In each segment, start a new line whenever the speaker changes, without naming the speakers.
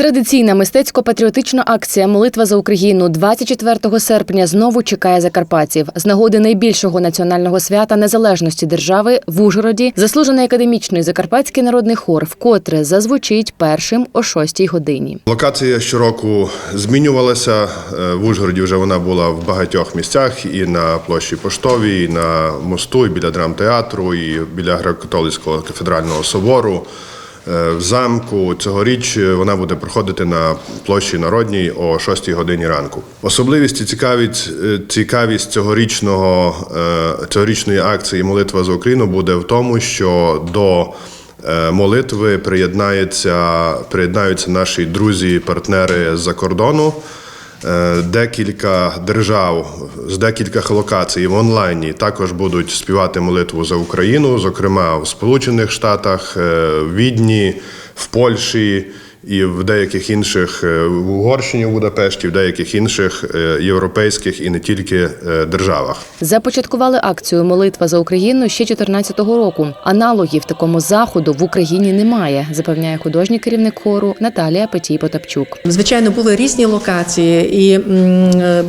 Традиційна мистецько-патріотична акція Молитва за Україну 24 серпня знову чекає закарпатців. З нагоди найбільшого національного свята незалежності держави в Ужгороді заслужений академічний закарпатський народний хор вкотре зазвучить першим о 6 годині.
Локація щороку змінювалася. Е, В Ужгороді вже вона була в багатьох місцях і на площі Поштовій, і на мосту, і біля драмтеатру, і біля греко-католицького кафедрального собору. Е, В замку цьогоріч вона буде проходити на площі Народній о 6 годині ранку. Особливість і цікавість, е, цікавість цьогорічного, е, цьогорічної акції Молитва за Україну буде в тому, що до Е, молитви приєднаються, приєднаються наші друзі, партнери з-за кордону. Е, Декілька держав з декількох локацій в онлайні також будуть співати молитву за Україну, зокрема в Сполучених Штатах, е, в Відні, в Польщі і в деяких інших е, в Угорщині, в Будапешті, в деяких інших е, європейських і не тільки е, державах.
Започаткували акцію Молитва за Україну ще 2014 року. Аналогів такому заходу в Україні немає, запевняє художній керівник хору Наталія Петій Потапчук.
Звичайно, були різні локації і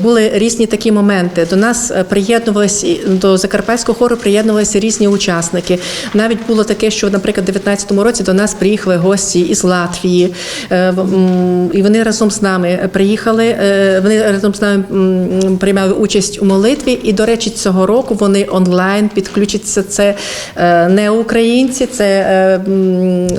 були різні такі моменти. До нас приєднувалися до закарпатського хору приєднувалися різні учасники. Навіть було таке, що, наприклад, у 2019 році до нас приїхали гості із Латвії, і вони разом з нами приїхали. е, Вони разом з нами приймали участь у молитві. І, до речі, цього року вони онлайн підключаться. Це е, не українці, це е,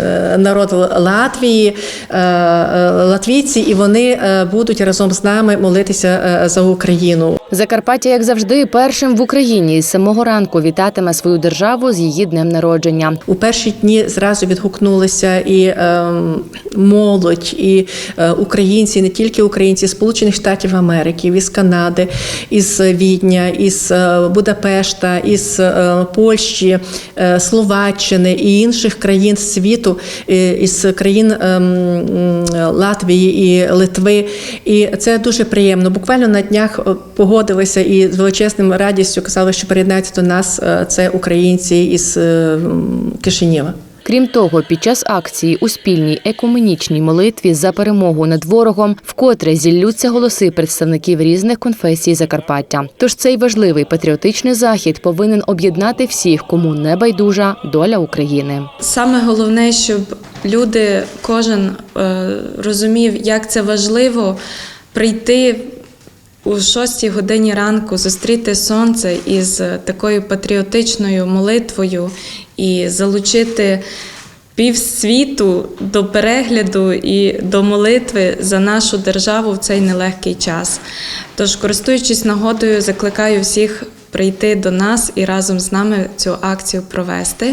е, народ Латвії, е, е, латвійці, і вони е, будуть разом з нами молитися е, за Україну.
Закарпаття, як завжди, першим в Україні із самого ранку вітатиме свою державу з її днем народження.
У перші дні зразу відгукнулися і е, молодь, і е, українці, не тільки українці, з Сполучених Штатів Америки, із Канади, із Відня, із е, Будапешта, із е, Польщі, е, Словаччини і інших країн світу, е, із країн е, Латвії і Литви. І це дуже приємно. Буквально на днях е, погодилися і з величезним радістю казали, що приєднаються до нас е, це українці із е, Кишинєва.
Крім того, під час акції у спільній екуменічній молитві за перемогу над ворогом вкотре зіллються голоси представників різних конфесій Закарпаття. Тож цей важливий патріотичний захід повинен об'єднати всіх, кому не байдужа доля України.
Саме головне, щоб люди, кожен е, розумів, як це важливо прийти у 6 годині ранку, зустріти сонце із такою патріотичною молитвою і залучити півсвіту до перегляду і до молитви за нашу державу в цей нелегкий час. Тож, користуючись нагодою, закликаю всіх прийти до нас і разом з нами цю акцію провести.